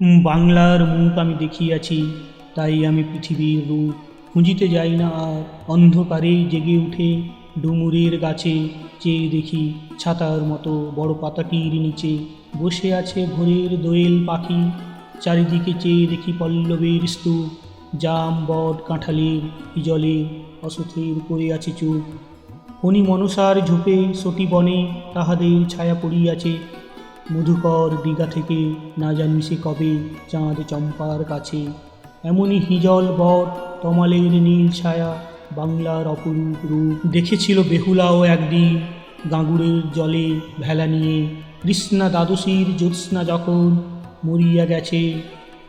বাংলার মুখ আমি দেখিয়াছি, তাই আমি পৃথিবীর রূপ খুঁজিতে যাই না আর অন্ধকারে জেগে উঠে ডুমুরের গাছে চেয়ে দেখি ছাতার মতো বড় পাতাটির নিচে বসে আছে ভোরের দোয়েল পাখি। চারিদিকে চেয়ে দেখি পল্লবের স্তূপ, জাম, বট, কাঁঠালের জলে অসথের করে আছে চুপ। ফণি মনসার ঝোপে সটি বনে তাহাদের ছায়া পড়িয়াছে মধুকর দীঘা থেকে না জানি সে কবে চাঁদ চম্পার কাছে। এমনই হিজল বট তমালের নীল ছায়া, বাংলার অপরূপ রূপ। দেখেছিল বেহুলাও একদিন গাঙ্গুড়ের জলে ভেলা নিয়ে। কৃষ্ণা দ্বাদশীর জ্যোৎস্না যখন মরিয়া গেছে,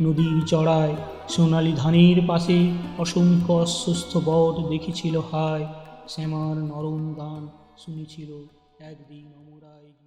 নদীর চড়ায় সোনালি ধানের পাশে অসংখ্য অস্বস্থ বট দেখেছিল হায়, শ্যামার নরম গান শুনেছিল একদিন অমরায়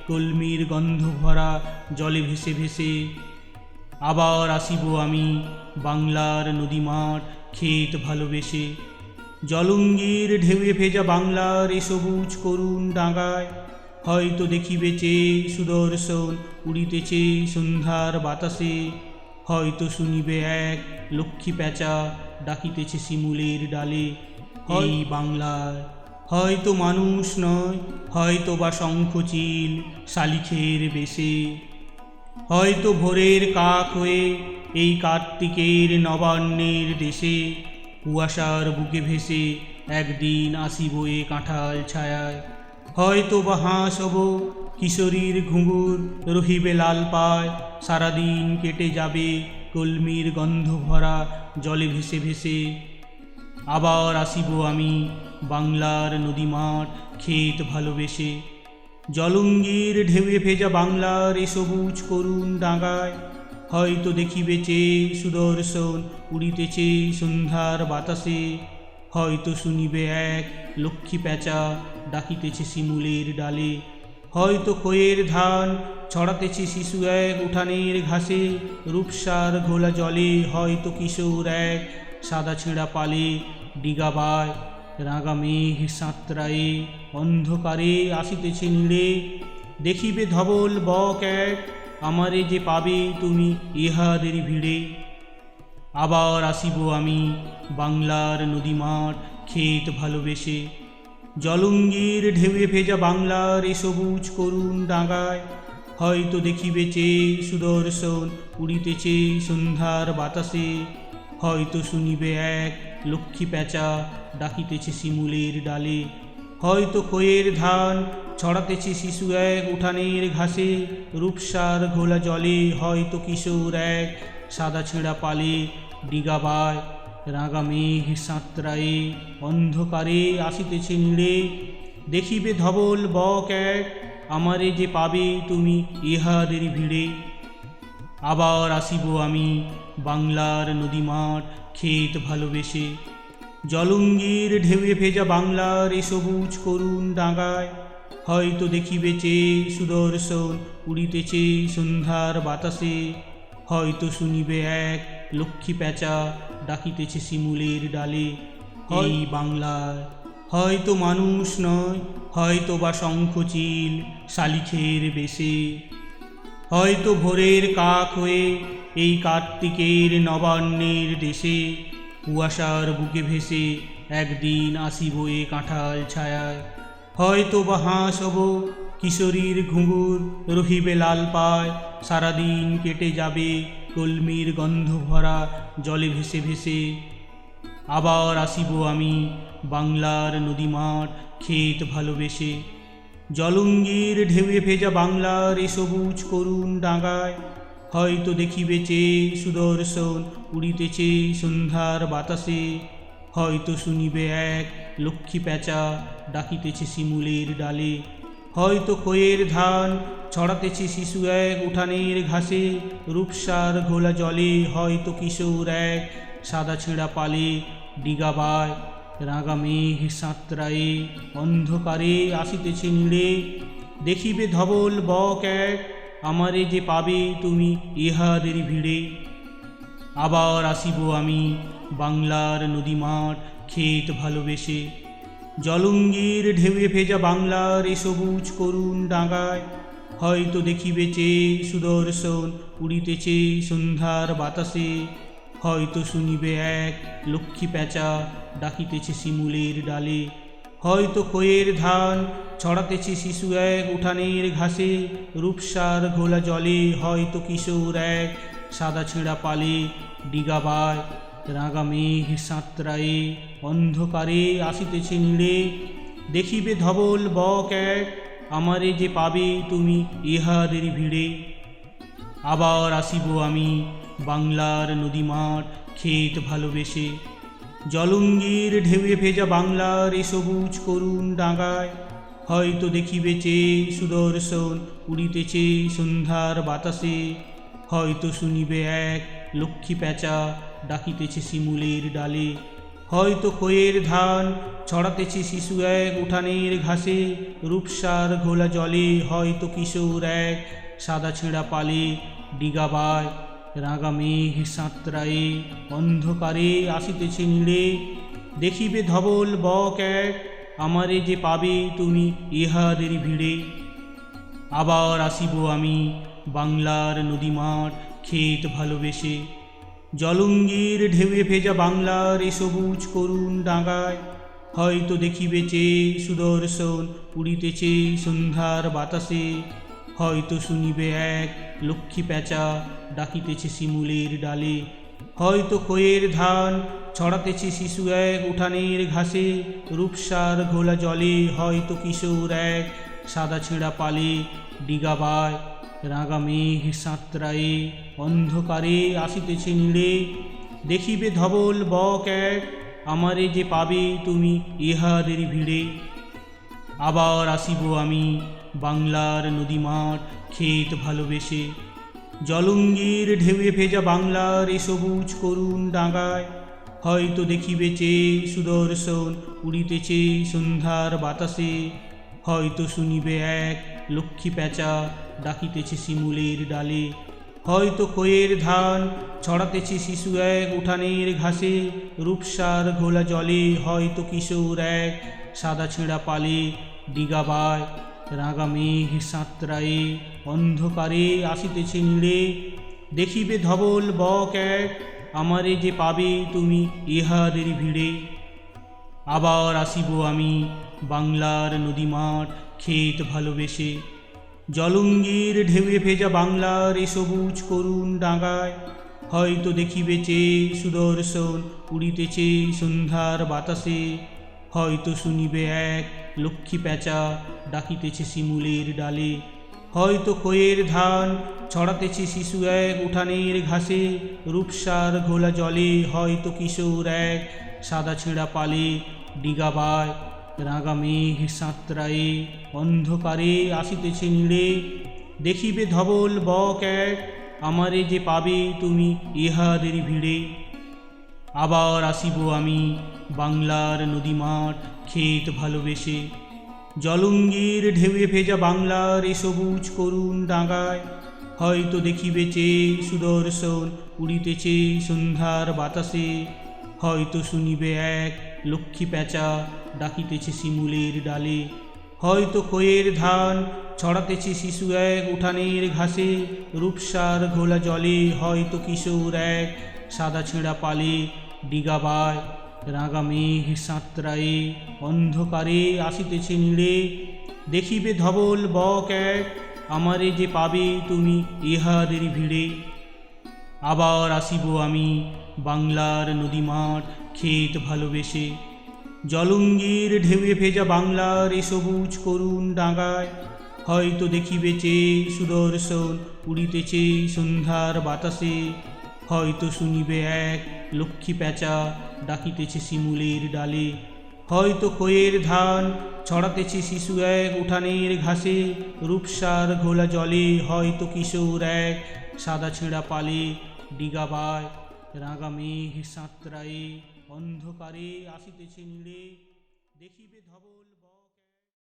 কলমির গন্ধ ভরা জলে ভেসে ভেসে আবার আসিব আমি বাংলার নদী মাঠ ক্ষেত ভালোবেসে। জলঙ্গির ঢেউয়ে ভেজা বাংলার এ সবুজ করুণ ডাঙায় হয়তো দেখিবে চেয়ে সুদর্শন উড়িতেছে সন্ধ্যার বাতাসে হয়তো শুনিবে এক লক্ষ্মী প্যাঁচা ডাকিতেছে শিমুলের ডালে এই বাংলায় হয়তো মানুষ নয়, হয়তো বা শঙ্খচিল শালিখের বেশে। হয়তো ভোরের কাক হয়ে এই কার্তিকের নবান্নের দেশে, কুয়াশার বুকে ভেসে একদিন আসিব এ কাঁঠাল ছায়ায়। হয়তো বা হাঁস হব, কিশোরীর ঘুঙুর রহিবে লাল পায়, সারাদিন কেটে যাবে কলমির গন্ধ ভরা জলে ভেসে ভেসে। আবার আসিব আমি বাংলার নদী মাঠ ক্ষেত ভালোবেসে। জলঙ্গির ঢেউয়ে ভেজা বাংলার এ সবুজ করুণ ডাঙায় হয়তো দেখিবে চেয়ে সুদর্শন উড়িতেছে সন্ধ্যার বাতাসে, হয়তো শুনিবে এক লক্ষ্মী প্যাঁচা ডাকিতেছে শিমুলের ডালে, হয়তো খয়ের ধান ছড়াতেছে শিশু এক উঠানের ঘাসে, রূপসার ঘোলা জলে হয়তো কিশোর এক সাদা ছেঁড়া পালে ডিগাবায়। রাগা মেঘ সাঁতরায়ে, অন্ধকারে আসিতেছে নীড়ে দেখিবে ধবল বক এক আমারে যে পাবে তুমি ইহাদের ভিড়ে। আবার আসিব আমি বাংলার নদী মাঠ ক্ষেত ভালোবেসে, জলঙ্গির ঢেউয়ে ভেজা বাংলার এ সবুজ করুণ ডাঙায় হয়তো দেখিবে চেয়ে সুদর্শন উড়িতেছে সন্ধ্যার বাতাসে হয়তো শুনিবে এক লক্ষ্মী প্যাঁচা ডাকিতেছে শিমুলের ডালে। হয়তো খয়ের ধান ছড়াতেছে শিশু এক উঠানের ঘাসে, রূপসার ঘোলা জলে হয়তো কিশোর এক সাদা ছেঁড়া পালে ডিগাবায় রাগা মেঘ সাঁতরায়ে অন্ধকারে আসিতেছে নীড়ে। দেখিবে ধবল বক এক, আমারে যে পাবে তুমি ইহাদের ভিড়ে। আবার আসিব আমি বাংলার নদী মাঠ ক্ষেত ভালোবেসে। জলঙ্গির ঢেউয়ে ভেজা বাংলার এ সবুজ করুণ ডাঙায় হয়তো দেখিবে চেয়ে সুদর্শন উড়িতেছে সন্ধ্যার বাতাসে। হয়তো শুনিবে এক লক্ষ্মী প্যাঁচা ডাকিতেছে শিমুলের ডালে। এই বাংলায় হয়তো মানুষ নয় হয়তো বা শঙ্খচিল শালিখের বেশে। হয়তো ভোরের কাক হয়ে এই কার্তিকের নবান্নের দেশে কুয়াশার বুকে ভেসে একদিন আসিব এ কাঁঠাল ছায়ায়। হয়তো বা হাঁস হব, কিশোরীর ঘুঙুর রহিবে লাল পায়, সারাদিন কেটে যাবে কলমির গন্ধ ভরা জলে ভেসে ভেসে। আবার আসিব আমি বাংলার নদী মাঠ ক্ষেত ভালোবেসে। জলঙ্গির ঢেউয়ে ভেজা বাংলার এ সবুজ করুণ ডাঙায় হয়তো দেখিবে চেয়ে সুদর্শন উড়িতেছে সন্ধ্যার বাতাসে, হয়তো শুনিবে এক লক্ষ্মী প্যাঁচা ডাকিতেছে শিমুলের ডালে, হয়তো খয়ের ধান ছড়াতেছে শিশু এক উঠানের ঘাসে, রূপসার ঘোলা জলে হয়তো কিশোর এক সাদা ছেঁড়া পালে ডিগাবায়। রাগা মেঘ সাঁতরায়ে, অন্ধকারে আসিতেছে নীড়ে। দেখিবে ধবল বক এক, আমারে যে পাবে তুমি ইহাদের ভিড়ে। আবার আসিব আমি বাংলার নদী মাঠ ক্ষেত ভালোবেসে। জলঙ্গির ঢেউয়ে ভেজা বাংলার এ সবুজ করুণ ডাঙায় হয়তো দেখিবে চেয়ে সুদর্শন উড়িতেছে সন্ধ্যার বাতাসে। হয়তো শুনিবে এক লক্ষ্মী প্যাঁচা ডাকিতেছে শিমুলের ডালে, হয়তো খয়ের ধান, ছড়াতেছে শিশু এক উঠানের ঘাসে, রূপসার ঘোলা জলে হয়তো কিশোর এক সাদা ছেঁড়া পালে, ডিগাবায় রাগা মেঘ সাঁতরায়ে, অন্ধকারে আসিতেছে নিড়ে, দেখিবে ধবল বক এক, আমারে যে পাবে তুমি ইহাদের ভিড়ে। আবার আসিব আমি বাংলার নদী মাঠ ক্ষেত ভালোবেসে জলঙ্গির ঢেউয়ে ভেজা বাংলার এ সবুজ করুণ ডাঙায় হয়তো দেখিবে চেয়ে সুদর্শন উড়িতেছে সন্ধ্যার বাতাসে। হয়তো শুনিবে এক লক্ষ্মী প্যাঁচা ডাকিতেছে শিমুলের ডালে। হয়তো খয়ের ধান ছড়াতেছে শিশু এক উঠানের ঘাসে। রূপসার ঘোলা জলে হয়তো কিশোর এক সাদা ছেঁড়া পালে ডিগাবায়। রাগা মেঘ সাঁতরায়ে, অন্ধকারে আসিতেছে নীড়ে। দেখিবে ধবল বক এক, আমারে যে পাবে তুমি ইহাদের ভিড়ে। আবার আসিব আমি বাংলার নদী মাঠ ক্ষেত ভালোবেসে। জলঙ্গির ঢেউয়ে ভেজা বাংলার এ সবুজ করুণ ডাঙায় হয়তো দেখিবে চেয়ে সুদর্শন উড়িতেছে সন্ধ্যার বাতাসে। হয়তো শুনিবে এক লক্ষ্মী প্যাঁচা ডাকিতেছে শিমুলের ডালে, হয়তো খয়ের ধান ছড়াতেছে শিশু এক উঠানের ঘাসে, রূপসার ঘোলা জলে হয়তো কিশোর এক সাদা ছেঁড়া পালে ডিগাবায় রাগা মেঘ সাঁতরায়ে, অন্ধকারে আসিতেছে নীড়ে, দেখিবে ধবল বক এক, আমারে যে পাবে তুমি ইহাদের ভিড়ে। আবার আসিব আমি বাংলার নদী মাঠ ক্ষেত ভালোবেসে, জলঙ্গির ঢেউয়ে ভেজা বাংলার এ সবুজ করুণ ডাঙায় হয়তো দেখিবে চেয়ে সুদর্শন উড়িতেছে সন্ধ্যার বাতাসে, হয়তো শুনিবে এক লক্ষ্মী প্যাঁচা ডাকিতেছে শিমুলের ডালে, হয়তো খয়ের ধান ছড়াতেছে শিশু এক উঠানের ঘাসে, রূপসার ঘোলা জলে হয়তো কিশোর এক সাদা ছেঁড়া পালে, ডিগাবায় রাগা মেঘ সাঁতরায়ে অন্ধকারে আসিতেছে নীড়ে, দেখিবে ধবল বক এক, আমারে যে পাবে তুমি ইহাদের ভিড়ে। আবার আসিব আমি বাংলার নদী মাঠ ক্ষেত ভালোবেসে। জলঙ্গির ঢেউয়ে ভেজা বাংলার এ সবুজ করুণ ডাঙায় হয়তো দেখিবে চেয়ে সুদর্শন উড়িতেছে সন্ধ্যার বাতাসে। হয়তো শুনিবে এক লক্ষ্মী প্যাঁচা ডাকিতেছে শিমুলের ডালে। হয়তো খয়ের ধান, ছড়াতেছে শিশু এক উঠানের ঘাসে, রূপসার ঘোলা জলে হয়তো কিশোর এক সাদা ছেঁড়া পালে ডিগাবায় রাগা মেঘ সাঁতরায়ে, অন্ধকারে আসিতেছে নিড়ে। দেখিবে ধবল বক এক, আমারে যে পাবে তুমি ইহাদের ভিড়ে। আবার আসিব আমি বাংলার নদী মাঠ ক্ষেত ভালোবেসে। জলঙ্গির ঢেউয়ে ভেজা বাংলার এ সবুজ করুণ ডাঙায় হয়তো দেখিবে চেয়ে সুদর্শন উড়িতেছে সন্ধ্যার বাতাসে, হয়তো শুনিবে এক লক্ষ্মী প্যাঁচা ডাকিতেছে শিমুলের ডালে, হয়তো খয়ের ধান ছড়াতেছে শিশু এক উঠানের ঘাসে, রূপসার ঘোলা জলে হয়তো কিশোর এক সাদা ছেঁড়া পালে ডিগাবায় রাগা মেঘ সাঁতরায়ে, অন্ধকারে আসিতেছে নীড়ে। দেখিবে ধবল বক এক, আমারে যে পাবে তুমি ইহাদের ভিড়ে। আবার আসিব আমি বাংলার নদী মাঠ ক্ষেত ভালোবেসে। জলঙ্গির ঢেউয়ে ভেজা বাংলার এ সবুজ করুণ ডাঙায় হয়তো দেখিবে চেয়ে সুদর্শন উড়িতেছে সন্ধ্যার বাতাসে। হয়তো শুনিবে এক লক্ষ্মী প্যাঁচা ডাকিতেছে শিমুলের ডালে, হয়তো খয়ের ধান, ছড়াতেছে শিশু এক উঠানের ঘাসে, রূপসার ঘোলা জলে হয়তো কিশোর এক সাদা ছেঁড়া পালে ডিগাবায় রাঙা মেঘ সাঁতরায়ে, অন্ধকারে আসিতেছে নিড়ে, দেখিবে ধবল বল